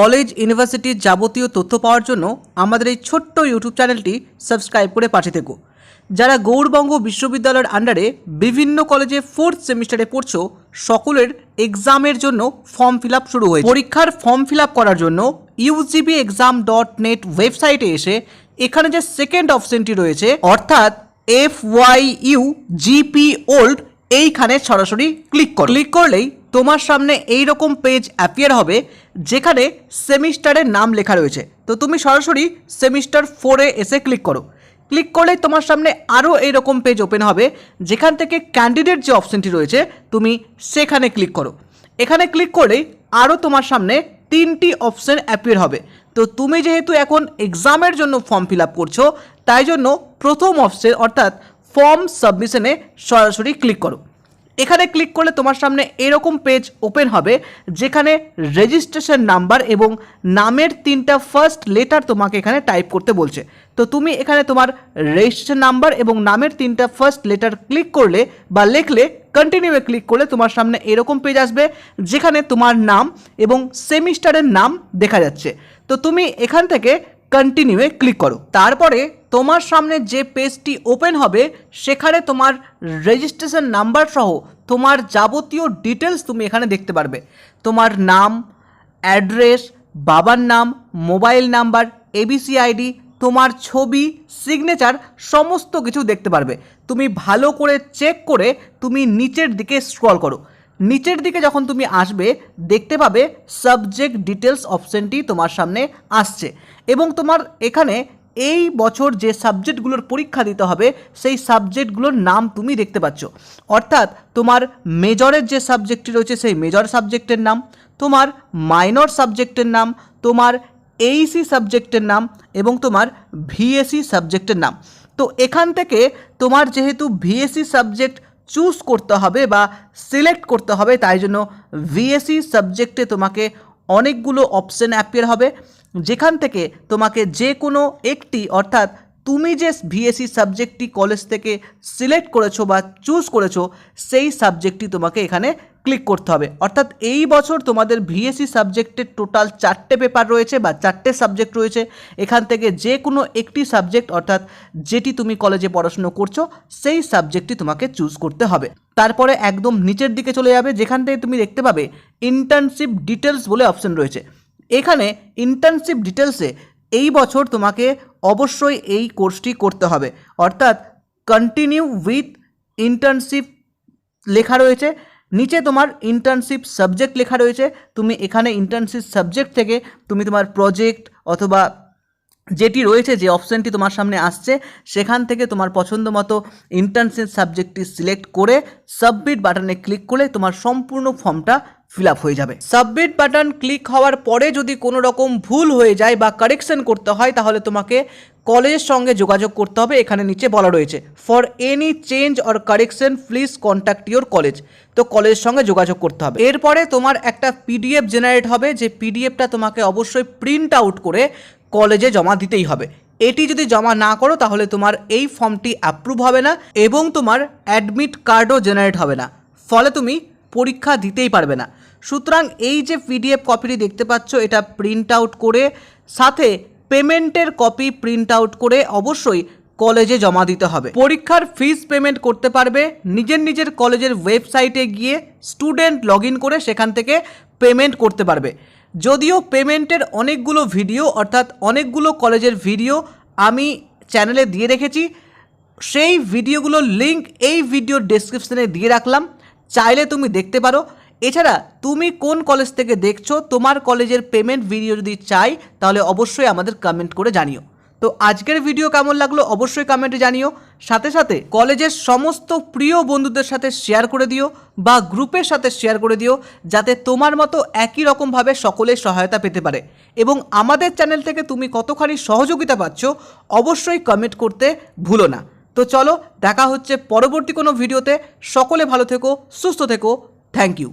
College ইউনিভার্সিটির যাবতীয় তথ্য পাওয়ার জন্য আমাদের এই ছোট্ট ইউটিউব চ্যানেলটি সাবস্ক্রাইব করে পাশে থেকো। যারা গৌড়বঙ্গ বিশ্ববিদ্যালয়ের আন্ডারে বিভিন্ন কলেজে ফোর্থ সেমিস্টারে পড়ছো, সকলের এক্সামের জন্য ফর্ম ফিল শুরু হয়েছে। পরীক্ষার ফর্ম ফিল করার জন্য ইউজিবি এক্সাম ডট নেট ওয়েবসাইটে এসে এখানে যে সেকেন্ড অপশনটি রয়েছে, অর্থাৎ F Y U GP old এইখানে সরাসরি ক্লিক করো। ক্লিক করলেই তোমার সামনে এই রকম পেজ অ্যাপিয়ার হবে, যেখানে সেমিস্টারের নাম লেখা রয়েছে। তো তুমি সরাসরি সেমিস্টার ফোরে এসে ক্লিক করো। ক্লিক করলেই তোমার সামনে আরও এইরকম পেজ ওপেন হবে, যেখান থেকে ক্যান্ডিডেট যে অপশনটি রয়েছে, তুমি সেখানে ক্লিক করো। এখানে ক্লিক করলেই আরও তোমার সামনে তিনটি অপশন অ্যাপিয়ার হবে। তো তুমি যেহেতু এখন এক্সামের জন্য ফর্ম ফিল আপ করছ, তাই জন্য প্রথম অপশন অর্থাৎ ফর্ম সাবমিশনে সরাসরি ক্লিক করো। এখানে ক্লিক করলে তোমার সামনে এরকম পেজ ওপেন হবে, যেখানে রেজিস্ট্রেশন নাম্বার এবং নামের তিনটা ফার্স্ট লেটার তোমাকে এখানে টাইপ করতে বলছে। তো তুমি এখানে তোমার রেজিস্ট্রেশন নাম্বার এবং নামের তিনটা ফার্স্ট লেটার ক্লিক করলে বা লিখলে কন্টিনিউয়ে ক্লিক করলে তোমার সামনে এরকম পেজ আসবে, যেখানে তোমার নাম এবং সেমিস্টারের নাম দেখা যাচ্ছে। তো তুমি এখান থেকে কন্টিনিউয়ে ক্লিক করো। তারপরে তোমার সামনে যে পেজটি ওপেন হবে, সেখানে তোমার রেজিস্ট্রেশন নাম্বার সহ তোমার যাবতীয় ডিটেলস তুমি এখানে দেখতে পারবে। তোমার নাম অ্যাড্রেস বাবার নাম মোবাইল নাম্বার এবিসি আইডি তোমার ছবি সিগনেচার সমস্ত কিছু দেখতে পারবে। তুমি ভালো করে চেক করে তুমি নিচের দিকে স্ক্রল করো। নিচের দিকে যখন তুমি আসবে, দেখতে পাবে সাবজেক্ট ডিটেলস অপশনটি তোমার সামনে আসছে। এবং তোমার এখানে এই বছর যে সাবজেক্টগুলোর পরীক্ষা দিতে হবে, সেই সাবজেক্টগুলোর নাম তুমি দেখতে পাচ্ছ। অর্থাৎ তোমার মেজরের যে সাবজেক্টটি রয়েছে, সেই মেজর সাবজেক্টের নাম, তোমার মাইনর সাবজেক্টের নাম, তোমার এইসি সাবজেক্টের নাম এবং তোমার ভিএসি সাবজেক্টের নাম। তো এখান থেকে তোমার যেহেতু ভিএসি সাবজেক্ট চুজ করতে হবে বা সিলেক্ট করতে হবে, তাই জন্য ভিএসি সাবজেক্টে তোমাকে অনেকগুলো অপশন অ্যাপিয়ার হবে। যেখান থেকে তোমাকে যে কোনো একটি অর্থাৎ তুমি যে ভিএসসি সাবজেক্টটি কলেজ থেকে সিলেক্ট করেছ বা চুজ করেছ, সেই সাবজেক্টটি তোমাকে এখানে ক্লিক করতে হবে। অর্থাৎ এই বছর তোমাদের ভিএসসি সাবজেক্টের টোটাল চারটে পেপার রয়েছে বা চারটে সাবজেক্ট রয়েছে। এখান থেকে যে কোনো একটি সাবজেক্ট অর্থাৎ যেটি তুমি কলেজে পড়াশুনো করছ, সেই সাবজেক্টটি তোমাকে চুজ করতে হবে। তারপরে একদম নিচের দিকে চলে যাবে, যেখান থেকে তুমি দেখতে পাবে ইন্টার্নশিপ ডিটেলস বলে অপশন রয়েছে। এখানে ইন্টার্নশিপ ডিটেলসে এই বছর তোমাকে অবশ্যই এই কোর্সটি করতে হবে। অর্থাৎ কন্টিনিউ উইথ ইন্টার্নশিপ লেখা রয়েছে, নিচে তোমার ইন্টার্নশিপ সাবজেক্ট লেখা রয়েছে, তুমি এখানে ইন্টার্নশিপ সাবজেক্ট থেকে তুমি তোমার প্রজেক্ট অথবা যেটি রয়েছে, যে অপশানটি তোমার সামনে আসছে, সেখান থেকে তোমার পছন্দ মতো ইন্টার্নশিপ সাবজেক্টটি সিলেক্ট করে সাবমিট বাটনে ক্লিক করে তোমার সম্পূর্ণ ফর্মটা ফিল হয়ে যাবে। সাবমিট বাটন ক্লিক হওয়ার পরে যদি কোনো রকম ভুল হয়ে যায় বা কারেকশন করতে হয়, তাহলে তোমাকে কলেজের সঙ্গে যোগাযোগ করতে হবে। এখানে নিচে বলা রয়েছে for any change or correction please contact your college তো কলেজের সঙ্গে যোগাযোগ করতে হবে। এরপরে তোমার একটা পিডিএফ জেনারেট হবে। যে পিডিএফটা তোমাকে অবশ্যই প্রিন্ট আউট করে কলেজে জমা দিতেই হবে। এটি যদি জমা না করো, তাহলে তোমার এই ফর্মটি অ্যাপ্রুভ হবে না এবং তোমার অ্যাডমিট কার্ডও জেনারেট হবে না। ফলে তুমি পরীক্ষা দিতেই পারবে না। সুতরাং এই যে পিডিএফ কপিটি দেখতে পাচ্ছ, এটা প্রিন্ট আউট করে, সাথে পেমেন্টের কপি প্রিন্ট আউট করে অবশ্যই কলেজে জমা দিতে হবে। পরীক্ষার ফিস পেমেন্ট করতে পারবে, নিজের নিজের কলেজের ওয়েবসাইটে গিয়ে স্টুডেন্ট লগ করে সেখান থেকে পেমেন্ট করতে পারবে। যদিও পেমেন্টের অনেকগুলো ভিডিও অর্থাৎ অনেকগুলো কলেজের ভিডিও আমি চ্যানেলে দিয়ে রেখেছি, সেই ভিডিওগুলোর লিঙ্ক এই ভিডিওর ডেসক্রিপশনে দিয়ে রাখলাম। চাইলে তুমি দেখতে পারো। এছাড়া তুমি কোন কলেজ থেকে দেখছ, তোমার কলেজের পেমেন্ট ভিডিও যদি চাই, তাহলে অবশ্যই আমাদের কমেন্ট করে জানিও। তো আজকের ভিডিও কেমন লাগল অবশ্যই কমেন্টে জানিও। সাথে সাথে কলেজের সমস্ত প্রিয় বন্ধুদের সাথে শেয়ার করে দিও বা গ্রুপের সাথে শেয়ার করে দিও, যাতে তোমার মতো একই রকমভাবে সকলের সহায়তা পেতে পারে। এবং আমাদের চ্যানেল থেকে তুমি কতখানি সহযোগিতা পাচ্ছ, অবশ্যই কমেন্ট করতে ভুলো না। তো চলো দেখা হচ্ছে পরবর্তী কোনো ভিডিওতে। সকলে ভালো থেকো সুস্থ থেকো। Thank you